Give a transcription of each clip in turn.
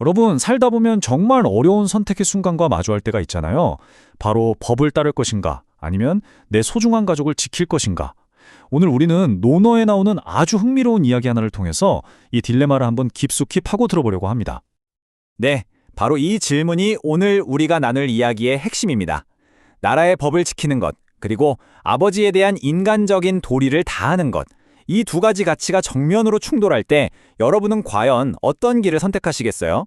여러분, 살다 보면 정말 어려운 선택의 순간과 마주할 때가 있잖아요. 바로 법을 따를 것인가, 아니면 내 소중한 가족을 지킬 것인가. 오늘 우리는 논어에 나오는 아주 흥미로운 이야기 하나를 통해서 이 딜레마를 한번 깊숙이 파고 들어보려고 합니다. 네, 바로 이 질문이 오늘 우리가 나눌 이야기의 핵심입니다. 나라의 법을 지키는 것, 그리고 아버지에 대한 인간적인 도리를 다하는 것. 이 두 가지 가치가 정면으로 충돌할 때 여러분은 과연 어떤 길을 선택하시겠어요?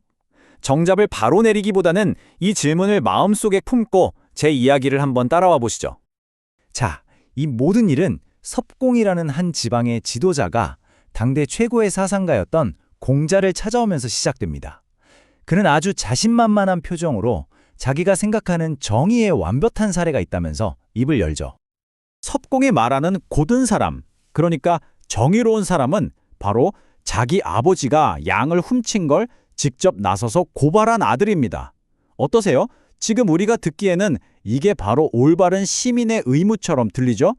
정답을 바로 내리기보다는 이 질문을 마음속에 품고 제 이야기를 한번 따라와 보시죠. 자, 이 모든 일은 섭공이라는 한 지방의 지도자가 당대 최고의 사상가였던 공자를 찾아오면서 시작됩니다. 그는 아주 자신만만한 표정으로 자기가 생각하는 정의의 완벽한 사례가 있다면서 입을 열죠. 섭공이 말하는 고든 사람, 그러니까 정의로운 사람은 바로 자기 아버지가 양을 훔친 걸 직접 나서서 고발한 아들입니다. 어떠세요? 지금 우리가 듣기에는 이게 바로 올바른 시민의 의무처럼 들리죠?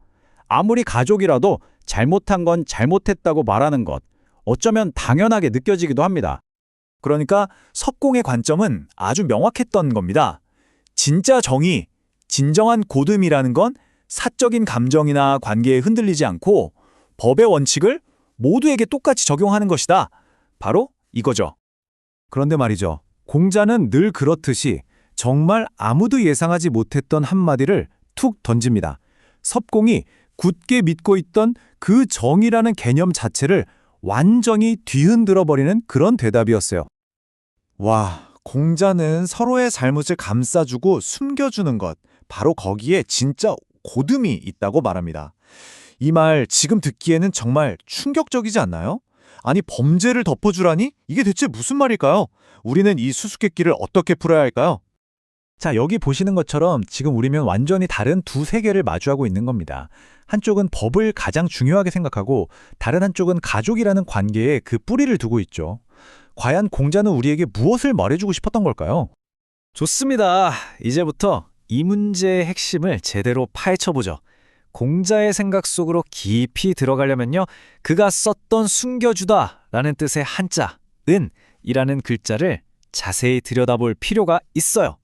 아무리 가족이라도 잘못한 건 잘못했다고 말하는 것, 어쩌면 당연하게 느껴지기도 합니다. 그러니까 석공의 관점은 아주 명확했던 겁니다. 진짜 정의, 진정한 고듬이라는 건 사적인 감정이나 관계에 흔들리지 않고 법의 원칙을 모두에게 똑같이 적용하는 것이다. 바로 이거죠. 그런데 말이죠. 공자는 늘 그렇듯이 정말 아무도 예상하지 못했던 한마디를 툭 던집니다. 섭공이 굳게 믿고 있던 그 정의라는 개념 자체를 완전히 뒤흔들어 버리는 그런 대답이었어요. 와, 공자는 서로의 잘못을 감싸주고 숨겨주는 것, 바로 거기에 진짜 고듬이 있다고 말합니다. 이 말 지금 듣기에는 정말 충격적이지 않나요? 아니, 범죄를 덮어주라니? 이게 대체 무슨 말일까요? 우리는 이 수수께끼를 어떻게 풀어야 할까요? 자, 여기 보시는 것처럼 지금 우리면 완전히 다른 두 세계를 마주하고 있는 겁니다. 한쪽은 법을 가장 중요하게 생각하고 다른 한쪽은 가족이라는 관계에 그 뿌리를 두고 있죠. 과연 공자는 우리에게 무엇을 말해주고 싶었던 걸까요? 좋습니다. 이제부터 이 문제의 핵심을 제대로 파헤쳐보죠. 공자의 생각 속으로 깊이 들어가려면요. 그가 썼던 숨겨주다 라는 뜻의 한자, 은 이라는 글자를 자세히 들여다볼 필요가 있어요.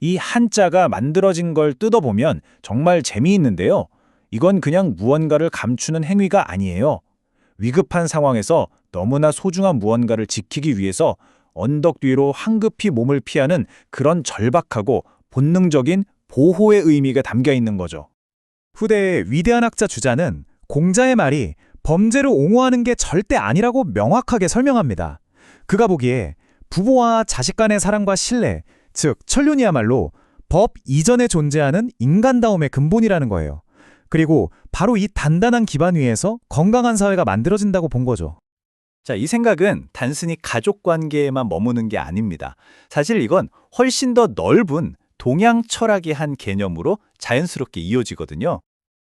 이 한자가 만들어진 걸 뜯어보면 정말 재미있는데요. 이건 그냥 무언가를 감추는 행위가 아니에요. 위급한 상황에서 너무나 소중한 무언가를 지키기 위해서 언덕 뒤로 황급히 몸을 피하는 그런 절박하고 본능적인 보호의 의미가 담겨 있는 거죠. 후대의 위대한 학자 주자는 공자의 말이 범죄를 옹호하는 게 절대 아니라고 명확하게 설명합니다. 그가 보기에 부모와 자식 간의 사랑과 신뢰, 즉 천륜이야말로 법 이전에 존재하는 인간다움의 근본이라는 거예요. 그리고 바로 이 단단한 기반 위에서 건강한 사회가 만들어진다고 본 거죠. 자, 이 생각은 단순히 가족 관계에만 머무는 게 아닙니다. 사실 이건 훨씬 더 넓은 동양 철학의 한 개념으로 자연스럽게 이어지거든요.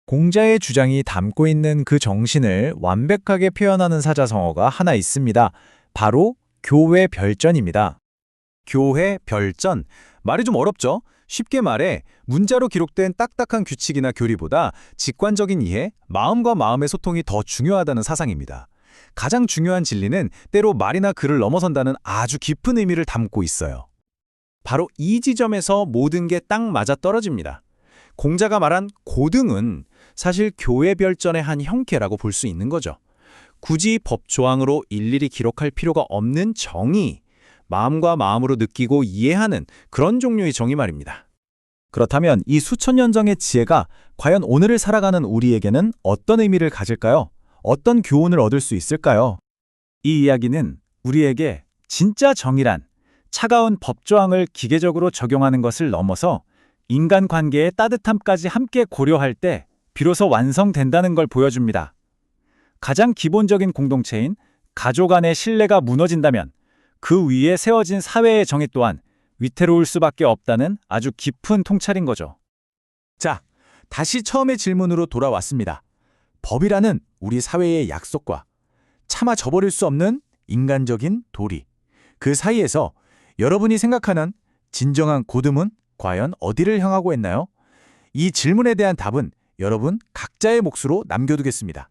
공자의 주장이 담고 있는 그 정신을 완벽하게 표현하는 사자성어가 하나 있습니다. 바로 교회 별전입니다. 교회 별전. 말이 좀 어렵죠? 쉽게 말해 문자로 기록된 딱딱한 규칙이나 교리보다 직관적인 이해, 마음과 마음의 소통이 더 중요하다는 사상입니다. 가장 중요한 진리는 때로 말이나 글을 넘어선다는 아주 깊은 의미를 담고 있어요. 바로 이 지점에서 모든 게 딱 맞아 떨어집니다. 공자가 말한 고등은 사실 교회 별전의 한 형태라고 볼 수 있는 거죠. 굳이 법 조항으로 일일이 기록할 필요가 없는 정의, 마음과 마음으로 느끼고 이해하는 그런 종류의 정의 말입니다. 그렇다면 이 수천 년 전의 지혜가 과연 오늘을 살아가는 우리에게는 어떤 의미를 가질까요? 어떤 교훈을 얻을 수 있을까요? 이 이야기는 우리에게 진짜 정의란 차가운 법조항을 기계적으로 적용하는 것을 넘어서 인간관계의 따뜻함까지 함께 고려할 때 비로소 완성된다는 걸 보여줍니다. 가장 기본적인 공동체인 가족 안의 신뢰가 무너진다면 그 위에 세워진 사회의 정의 또한 위태로울 수밖에 없다는 아주 깊은 통찰인 거죠. 자, 다시 처음의 질문으로 돌아왔습니다. 법이라는 우리 사회의 약속과 차마 저버릴 수 없는 인간적인 도리. 그 사이에서 여러분이 생각하는 진정한 고듬은 과연 어디를 향하고 있나요? 이 질문에 대한 답은 여러분 각자의 몫으로 남겨두겠습니다.